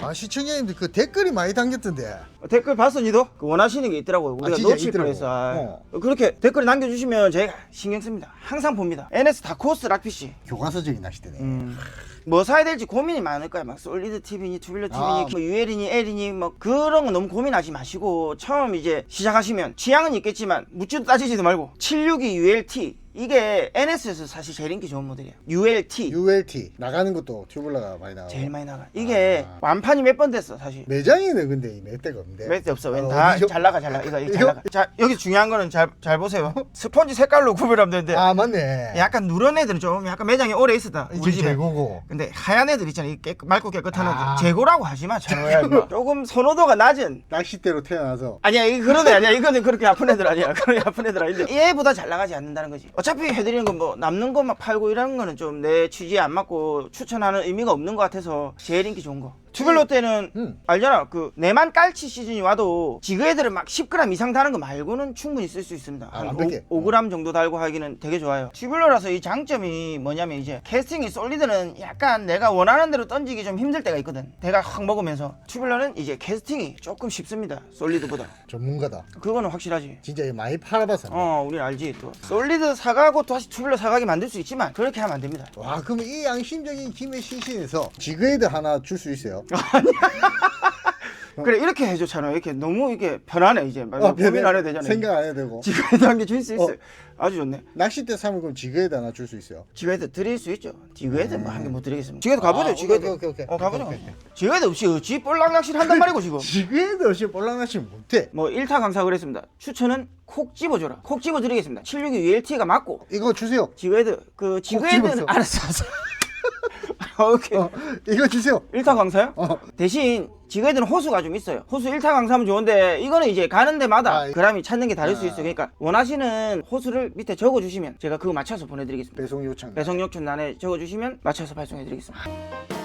아 시청자님들 그 댓글이 많이 담겼던데 댓글 봤어 니도? 그 원하시는 게 있더라고요 우리가 진짜 놓칠 있더라고. 뻔했어 아, 어. 그렇게 댓글 남겨주시면 제가 신경 씁니다 항상 봅니다 NS 다코스 락피쉬 교과서적인 낚시대네 음. 뭐 사야 될지 고민이 많을 거야. 막 솔리드 TV니 투빌러 TV니 아. 뭐 UL이니 L이니 뭐 그런 거 너무 고민하지 마시고 처음 이제 시작하시면 취향은 있겠지만 묻지도 따지지도 말고 762 ULT 이게 NS에서 사실 제일 인기 좋은 모델이야. ULT ULT 나가는 것도 튜블러가 많이 나가고 제일 많이 나가. 이게 아. 완판이 몇 번 됐어 사실. 매장에는 근데 이몇 대가 없는데 몇 대 없어. 어, 웬다잘 어디죠? 나가 잘 나가. 이거, 이거 잘 이거? 나가. 자 여기 중요한 거는 잘 잘 보세요. 스펀지 색깔로 구별하면 되는데 아 맞네 약간 누런 애들은 좀 약간 매장에 오래 있었다. 우리 집에. 재고고 근데 하얀 애들 있잖아. 이 깨끗, 맑고 깨끗한 아. 애들. 재고라고 하지 마. 임마. 조금 선호도가 낮은. 낚싯대로 태어나서 아니야, 이 그런 애 아니야. 이거는 그렇게 아픈 애들 아니야. 그런 아픈 애들 아닌데. 얘보다 잘 나가지 않는다는 거지. 어차피 해드리는 건 뭐 남는 것만 팔고 이러는 거는 좀 내 취지에 안 맞고 추천하는 의미가 없는 것 같아서 제일 인기 좋은 거. 투벨로 때는 음. 알잖아. 그 내만 깔치 시즌이 와도 지그 애들은 막 10g 이상 다는 거 말고는 충분히 쓸 수 있습니다. 아, 한 완벽해. 5, 5g 정도 달고 하기는 되게 좋아요. 튜블러라서 이 장점이 뭐냐면 이제 캐스팅이 솔리드는 약간 내가 원하는 대로 던지기 좀 힘들 때가 있거든. 대가 확 먹으면서 튜블러는 이제 캐스팅이 조금 쉽습니다. 솔리드보다. 전문가다 그거는 확실하지. 진짜 이거 많이 팔아봤어 어, 우리 알지 또. 솔리드 사가고 또 다시 튜블러 사가게 만들 수 있지만 그렇게 하면 안 됩니다. 와 그럼 이 양심적인 김의 신신에서 지그헤드 하나 줄 수 있어요? 그래 이렇게 해줬잖아. 이렇게 너무 이게 편하네 이제. 어, 고민 안 해도 되잖아. 생각 안 해도 되고 지금 한게 줄수 있어. 어. 요 아주 좋네. 낚싯대 사면 그럼 지그헤드 하나 줄 수 있어요? 지구에도 드릴 수 있죠. 지구에도 뭐한개 못 드리겠습니다. 지구에도 가보죠. 아, 지구에도. 오케이, 오케이, 오케이. 어 가보죠. 오케이, 오케이. 지구에도 없이 어찌 볼락 낚시를 한단 말이고 지금. 지그헤드 없이 볼락 낚시 못해 뭐 1타 강사 그랬습니다. 추천은 콕 집어줘라. 콕 집어드리겠습니다. 762 ULT가 맞고 이거 주세요 지구에도 그. 알았어. 알았어. 오케이. 어 이거 주세요 1타 강사요? 어. 대신 지구에도는 호수가 좀 있어요. 호수 1타 강사면 좋은데 이거는 이제 가는 데마다 아, 그람이 찾는 게 다를 수 아. 있어요. 그러니까 원하시는 호수를 밑에 적어주시면 제가 그거 맞춰서 보내드리겠습니다. 배송 요청 배송 요청란에 적어주시면 맞춰서 발송해드리겠습니다.